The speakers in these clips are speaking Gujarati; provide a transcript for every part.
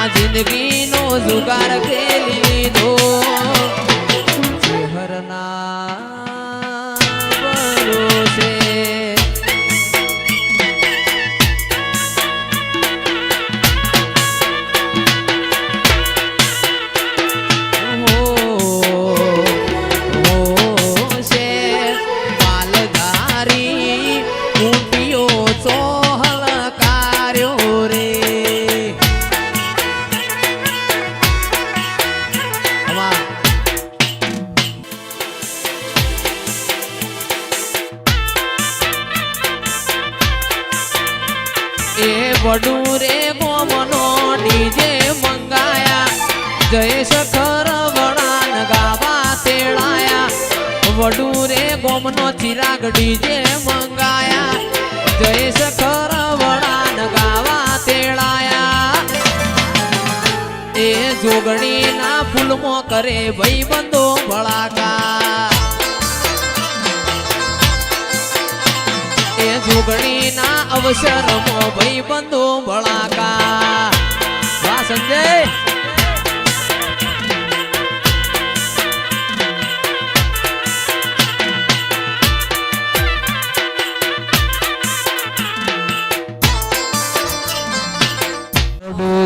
આ જિંદગીનો જુગાર ખેલી લીધો. હરના વડુરે બોમનો ડીજે મંગાયા. જયેશ ખરવણાન ગાવા તેડાયા. વડુરે ગોમનો ચિરાગ ડીજે મંગાયા. જયેશ ખરવણાન ગાવા તેડાયા. એ જોગણીના ફૂલમાં કરે ભાઈ બંધો ભળાકા. એ જુગણીના અવસરમાં ભાઈ બંધો ભળાકા વાહ સંજય.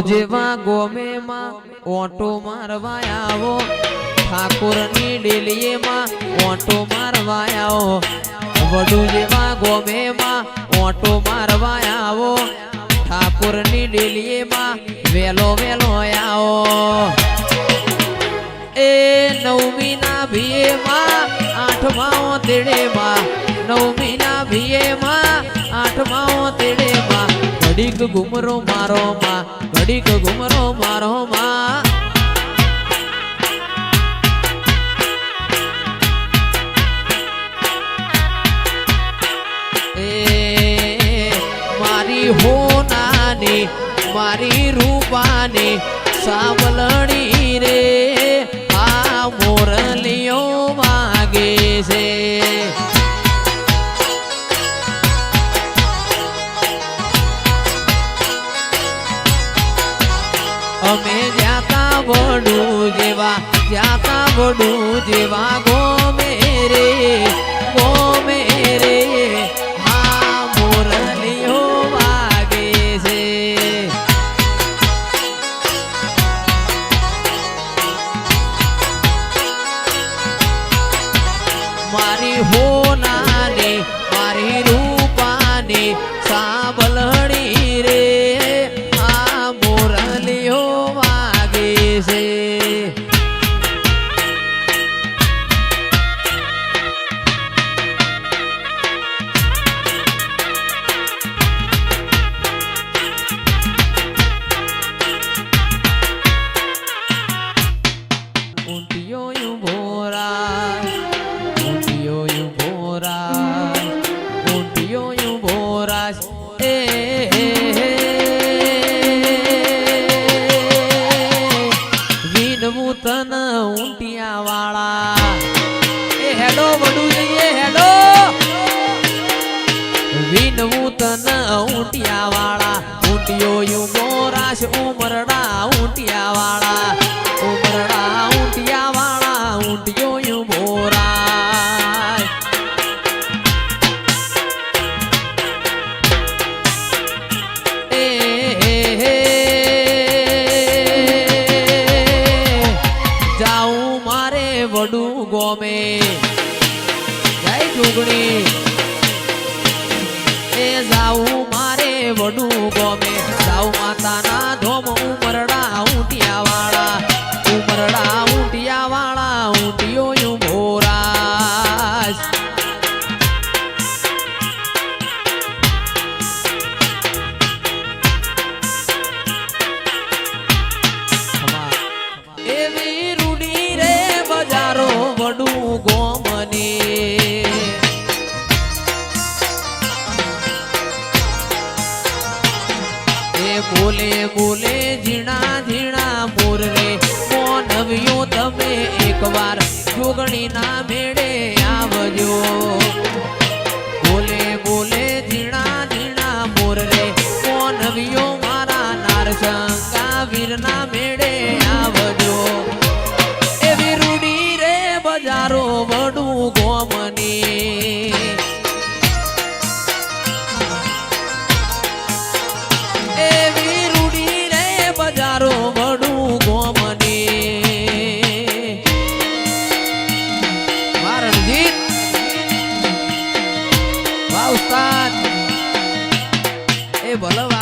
જેવા ગોમે માં ઓટો મારવાયાઓ ઠાકોરની ડેલીએ માં ઓટો મારવા વડુ જેવા ગોમેમાં ઓટો મારવા આવો. ઠાકોરની ડેલીએમાં વેલો વેલો આવો. એ નવમીના ભીએમાં આઠમા તેડેમાં. નવમીના ભીએમાં આઠમા તેડેમાં. ઘડીક ઘુમરો મારો માં ઘડીક ઘુમરો મારો માં મારી રૂપાની સાવલણી રે. આ મોરલીઓ વાગે છે. અમે જાતા વડું જેવા જાતા વડું જેવા ગોમે રે. ઊંટિયા વાળા એ હેડો વડું જઈએ હેડો. વિનવું તન ઊંટિયા વાળા ઊંટિયો યુ મોરાશ ઉમરડા ઊંટિયા વાળા ઉમરડા caminar વાહ